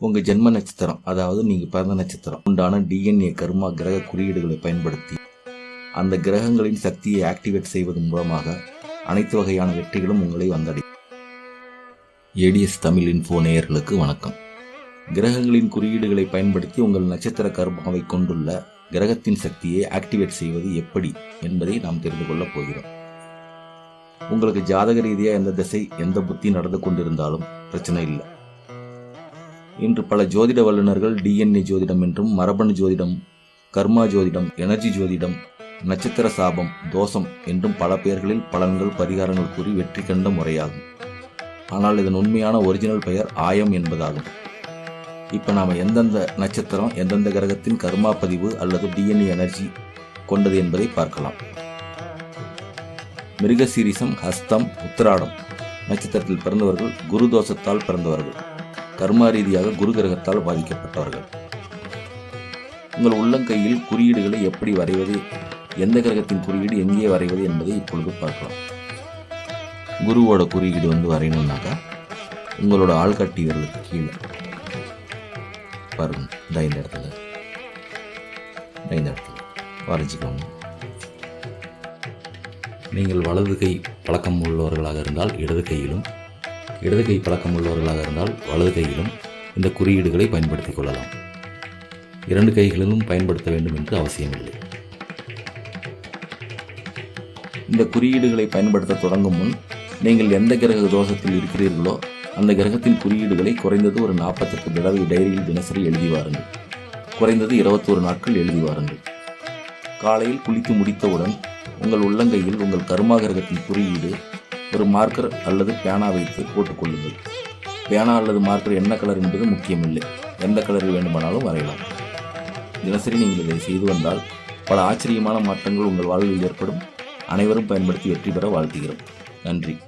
உங்கள் ஜென்ம நட்சத்திரம் அதாவது நீங்கள் பிறந்த நட்சத்திரம் உண்டான டிஎன்ஏ கர்மா கிரக குறியீடுகளை பயன்படுத்தி அந்த கிரகங்களின் சக்தியை ஆக்டிவேட் செய்வதன் மூலமாக அனைத்து வகையான வெற்றிகளும் உங்களை வந்தடையும். ஏடிஎஸ் தமிழ் இன்ஃபோ நேயர்களுக்கு வணக்கம். கிரகங்களின் குறியீடுகளை பயன்படுத்தி உங்கள் நட்சத்திர கர்மாவை கொண்டுள்ள கிரகத்தின் சக்தியை ஆக்டிவேட் செய்வது எப்படி என்பதை நாம் தெரிந்து கொள்ளப் போகிறோம். உங்களுக்கு ஜாதக ரீதியாக எந்த திசை எந்த புத்தி நடந்து கொண்டிருந்தாலும் பிரச்சனை இல்லை. இன்று பல ஜோதிட வல்லுநர்கள் டிஎன்ஏ ஜோதிடம் என்றும் மரபணு ஜோதிடம் கர்மா ஜோதிடம் எனர்ஜி ஜோதிடம் நட்சத்திர சாபம் தோஷம் என்றும் பல பெயர்களில் பலன்கள் பரிகாரங்கள் கூறி வெற்றி கண்ட முறையாகும். ஆனால் இதன் உண்மையான ஒரிஜினல் பெயர் ஆயம் என்பதாகும். இப்போ நாம் எந்தெந்த நட்சத்திரம் எந்தெந்த கிரகத்தின் கர்மா பதிவு அல்லது டிஎன்ஏ எனர்ஜி கொண்டது என்பதை பார்க்கலாம். மிருகசீரிசம் ஹஸ்தம் உத்திராடம். நட்சத்திரத்தில் பிறந்தவர்கள் குரு தோஷத்தால் பிறந்தவர்கள். கர்மா ரீதியாக குரு கிரகத்தால் பாதிக்கப்பட்டவர்கள். உங்கள் உள்ளங்கையில் குறியீடுகளை எப்படி வரைவது எந்த கிரகத்தின் குறியீடு எங்கே வரைவது என்பதை இப்பொழுது பார்க்கலாம். குருவோட குறியீடு வந்து வரையணும்னாக்கா உங்களோட ஆள்கட்டி விரலுக்கு கீழே. பாருங்க இந்த இந்த இடத்துல. இந்த இடத்துல. வரைஞ்சிக்கோங்க. நீங்கள் வலது கை பழக்கம் உள்ளவர்களாக இருந்தால் இடது கையிலும் இடது கை பழக்கம் உள்ளவர்களாக இருந்தால் வலது கையிலும் இந்த குறியீடுகளை பயன்படுத்திக் கொள்ளலாம். இரண்டு கைகளிலும் பயன்படுத்த வேண்டும் என்று அவசியமில்லை. இந்த குறியீடுகளை பயன்படுத்த தொடங்கும் முன் நீங்கள் எந்த கிரக தோஷத்தில் இருக்கிறீர்களோ அந்த கிரகத்தின் குறியீடுகளை குறைந்தது ஒரு நாற்பத்தெட்டு தடவை டைரியில் தினசரி எழுதி வாருங்கள். குறைந்தது இருபத்தோரு நாட்கள் எழுதி வாருங்கள். காலையில் குளித்து முடித்தவுடன் உங்கள் உள்ளங்கையில் உங்கள் கர்மா கிரகத்தின் குறியீடு ஒரு மார்க்கர் அல்லது பேனா வைத்து போட்டுக்கொள்ளுங்கள். பேனா அல்லது மார்க்கர் என்ன கலர் என்பது முக்கியமில்லை. எந்த கலரில் வேண்டுமானாலும் வரையலாம். தினசரி நீங்கள் இதை செய்து வந்தால் பல ஆச்சரியமான மாற்றங்கள் உங்கள் வாழ்வில் ஏற்படும். அனைவரும் பயன்படுத்தி வெற்றி பெற வாழ்த்துகிறோம். நன்றி.